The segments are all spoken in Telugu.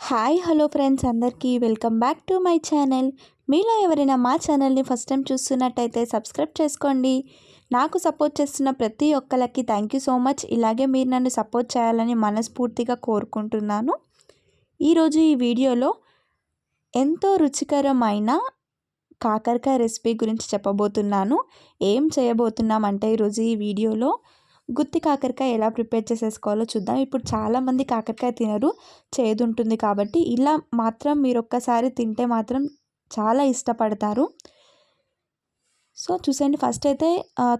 హాయ్ హలో ఫ్రెండ్స్ అందరికీ welcome back to my channel. మీలో ఎవరైనా మా ఛానల్ని ఫస్ట్ టైం చూస్తున్నట్టయితే సబ్స్క్రైబ్ చేసుకోండి. నాకు సపోర్ట్ చేస్తున్న ప్రతి ఒక్కరికి థ్యాంక్ యూ సో మచ్. ఇలాగే మీరు నన్ను సపోర్ట్ చేయాలని మనస్ఫూర్తిగా కోరుకుంటున్నాను. ఈరోజు ఈ వీడియోలో ఎంతో రుచికరమైన కాకరకాయ రెసిపీ గురించి చెప్పబోతున్నాను. ఏం చేయబోతున్నామంటే ఈరోజు ఈ వీడియోలో గుత్తి కాకరకాయ ఎలా ప్రిపేర్ చేసేసుకోవాలో చూద్దాం. ఇప్పుడు చాలామంది కాకరకాయ తినరు చేదు ఉంటుంది కాబట్టి ఇలా మాత్రం మీరు ఒక్కసారి తింటే మాత్రం చాలా ఇష్టపడతారు. సో చూసేయండి. ఫస్ట్ అయితే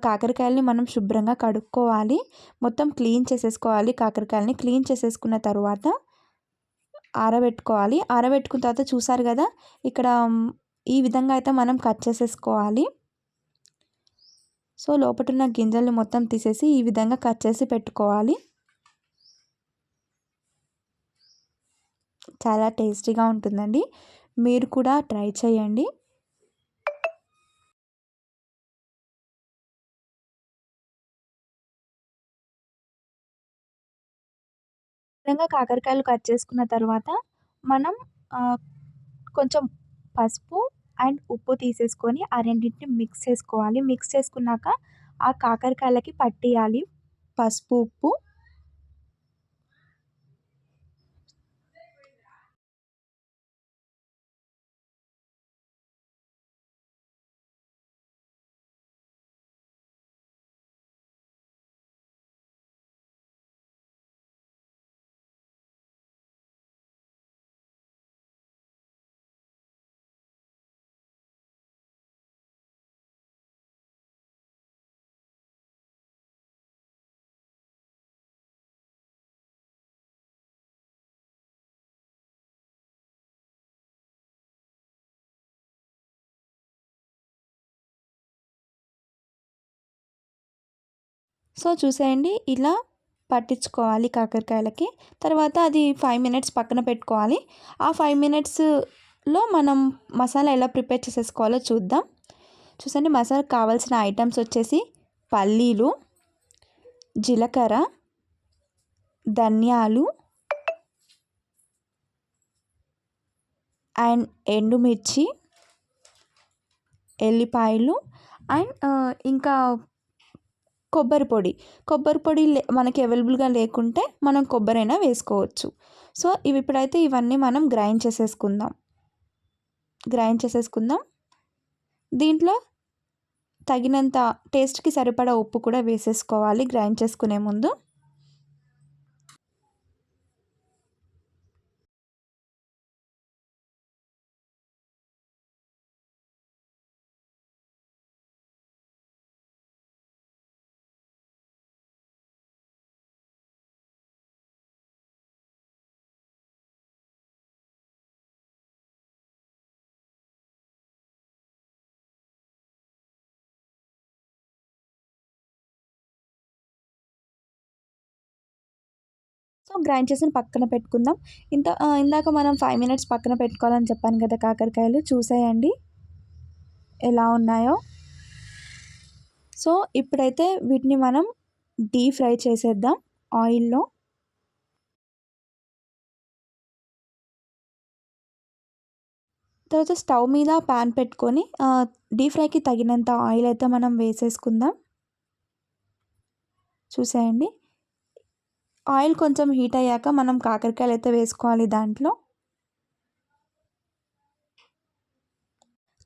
కాకరకాయలని మనం శుభ్రంగా కడుక్కోవాలి. మొత్తం క్లీన్ చేసేసుకోవాలి కాకరకాయలని. క్లీన్ చేసేసుకున్న తర్వాత ఆరబెట్టుకోవాలి. ఆరబెట్టుకున్న తర్వాత చూసారు కదా ఇక్కడ ఈ విధంగా అయితే మనం కట్ చేసేసుకోవాలి. సో లోపటున్న గింజలను మొత్తం తీసేసి ఈ విధంగా కట్ చేసి పెట్టుకోవాలి. చాలా టేస్టీగా ఉంటుందండి. మీరు కూడా ట్రై చేయండి. విధంగా కాకరకాయలు కట్ చేసుకున్న తర్వాత మనం కొంచెం పసుపు అండ్ ఉప్పు తీసేసుకొని ఆ రెండింటిని మిక్స్ చేసుకోవాలి. మిక్స్ చేసుకున్నాక ఆ కాకరకాయలకి పట్టేయాలి. పసుపు ఉప్పు సో చూసేయండి. ఇలా పట్టించుకోవాలి కాకరకాయలకి. తర్వాత అది ఫైవ్ మినిట్స్ పక్కన పెట్టుకోవాలి. ఆ ఫైవ్ మినిట్స్లో మనం మసాలా ఎలా ప్రిపేర్ చేసేసుకోవాలో చూద్దాం. చూసండి మసాలా కావాల్సిన ఐటమ్స్ వచ్చేసి పల్లీలు జీలకర్ర ధనియాలు అండ్ ఎండుమిర్చి ఎల్లిపాయలు అండ్ ఇంకా కొబ్బరి పొడి. కొబ్బరి పొడి మనకి అవైలబుల్గా లేకుంటే మనం కొబ్బరి అయినా వేసుకోవచ్చు. సో ఇవి ఇప్పుడైతే ఇవన్నీ మనం గ్రైండ్ చేసేసుకుందాం. గ్రైండ్ చేసేసుకుందాం. దీంట్లో తగినంత టేస్ట్కి సరిపడా ఉప్పు కూడా వేసేసుకోవాలి గ్రైండ్ చేసుకునే ముందు. సో గ్రైండ్ చేసి పక్కన పెట్టుకుందాం. ఇంత ఇందాక మనం ఫైవ్ మినిట్స్ పక్కన పెట్టుకోవాలని చెప్పాను కదా కాకరకాయలు చూసేయండి. ఎలా ఉన్నాయో. సో ఇప్పుడైతే వీటిని మనం డీప్ ఫ్రై చేసేద్దాం ఆయిల్లో. తర్వాత స్టవ్ మీద ప్యాన్ పెట్టుకొని డీప్ ఫ్రైకి తగినంత ఆయిల్ అయితే మనం వేసేసుకుందాం. చూసేయండి. ఆయిల్ కొంచెం హీట్ అయ్యాక మనం కాకరకాయలు అయితే వేసుకోవాలి దాంట్లో.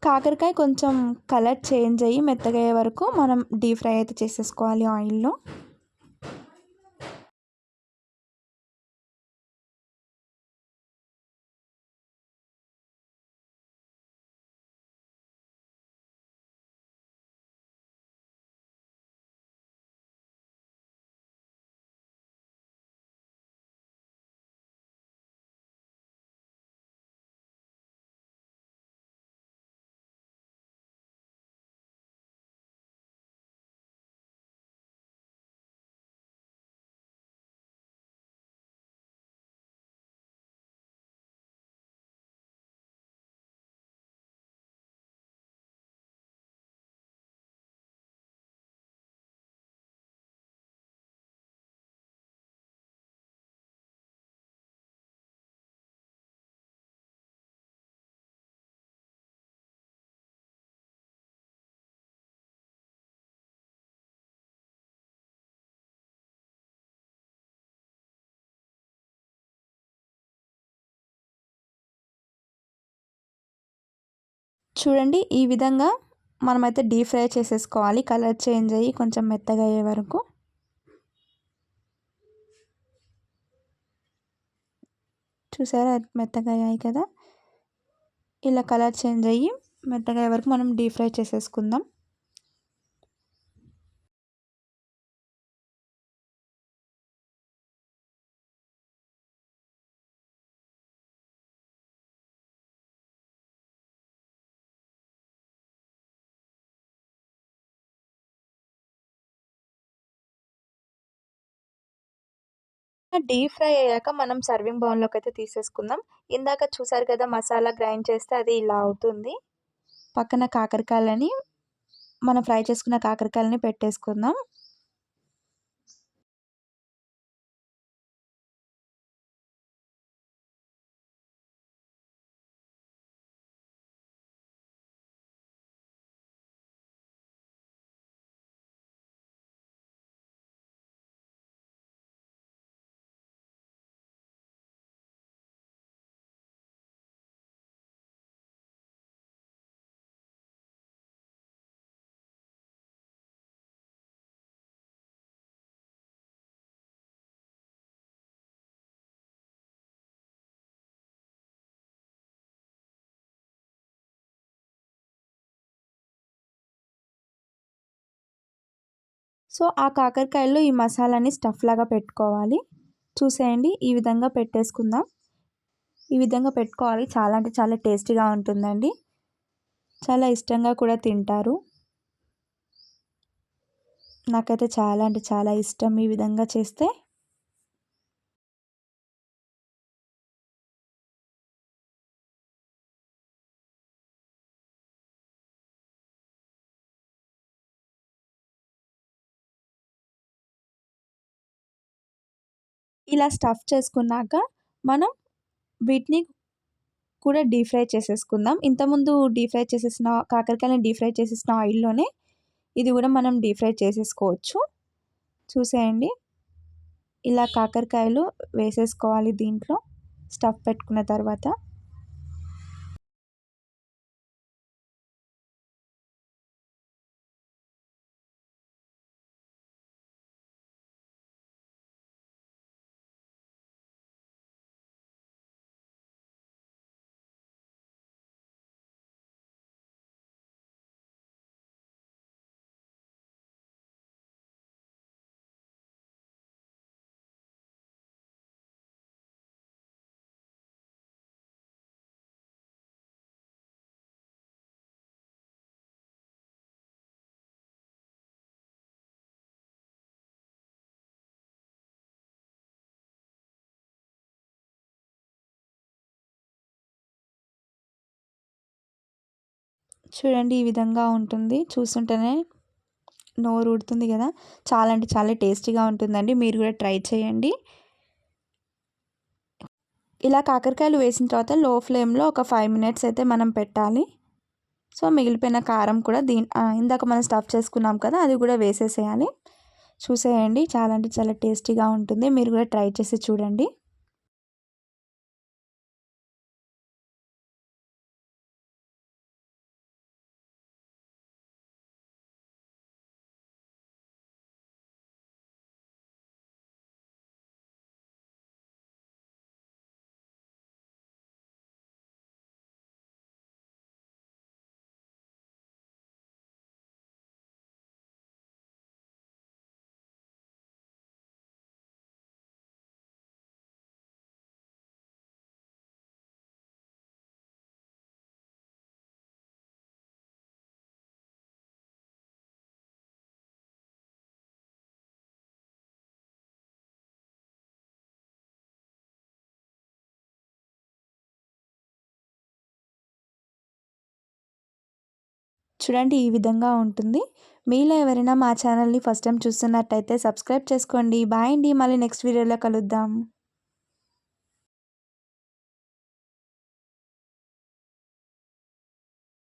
కాకరకాయ కొంచెం కలర్ చేంజ్ అయ్యి మెత్తగా అయ్యే వరకు మనం డీప్ ఫ్రై అయితే చేసేసుకోవాలి ఆయిల్లో. చూడండి ఈ విధంగా మనమైతే డీప్ ఫ్రై చేసేసుకోవాలి. కలర్ చేంజ్ అయ్యి కొంచెం మెత్తగా అయ్యే వరకు. చూసారా? మెత్తగా అయ్యాయి కదా? ఇలా కలర్ చేంజ్ అయ్యి మెత్తగా అయ్యే వరకు మనం డీప్ ఫ్రై చేసేసుకుందాం. డీప్ ఫ్రై అయ్యాక మనం సర్వింగ్ బౌల్లోకి అయితే తీసేసుకుందాం. ఇందాక చూసారు కదా మసాలా గ్రైండ్ చేస్తే అది ఇలా అవుతుంది. పక్కన కాకరకాయలని మనం ఫ్రై చేసుకున్న కాకరకాయలని పెట్టేసుకుందాం. సో ఆ కాకరకాయల్లో ఈ మసాలాని స్టఫ్ లాగా పెట్టుకోవాలి. చూసేయండి ఈ విధంగా పెట్టేసుకుందాం. ఈ విధంగా పెట్టుకోవాలి. చాలా అంటే చాలా టేస్టీగా ఉంటుందండి. చాలా ఇష్టంగా కూడా తింటారు. నాకైతే చాలా అంటే చాలా ఇష్టం ఈ విధంగా చేస్తే. ఇలా స్టఫ్ చేసుకున్నాక మనం వీటిని కూడా డీప్ ఫ్రై చేసేసుకుందాం. ఇంతకుముందు డీప్ ఫ్రై చేసేసిన కాకరకాయలను డీప్ ఫ్రై చేసేసిన ఆయిల్లోనే ఇది కూడా మనం డీప్ ఫ్రై చేసేసుకోవచ్చు. చూసేయండి. ఇలా కాకరకాయలు వేసేసుకోవాలి దీంట్లో స్టఫ్ పెట్టుకున్న తర్వాత. చూడండి ఈ విధంగా ఉంటుంది. చూస్తుంటేనే నోరు ఊడుతుంది కదా. చాలా అంటే చాలా టేస్టీగా ఉంటుందండి. మీరు కూడా ట్రై చేయండి. ఇలా కాకరకాయలు వేసిన తర్వాత లో ఫ్లేమ్లో ఒక ఫైవ్ మినిట్స్ అయితే మనం పెట్టాలి. సో మిగిలిపోయిన కారం కూడా దీని ఇందాక మనం స్టఫ్ చేసుకున్నాం కదా అది కూడా వేసేసేయాలి. చూసేయండి. చాలా అంటే చాలా టేస్టీగా ఉంటుంది. మీరు కూడా ట్రై చేసి చూడండి. చూడండి ఈ విధంగా ఉంటుంది. మీలో ఎవరైనా మా ఛానల్ని ఫస్ట్ టైం చూస్తున్నట్టయితే సబ్స్క్రైబ్ చేసుకోండి. బాయ్ అండి. మళ్ళీ నెక్స్ట్ వీడియోలో కలుద్దాం.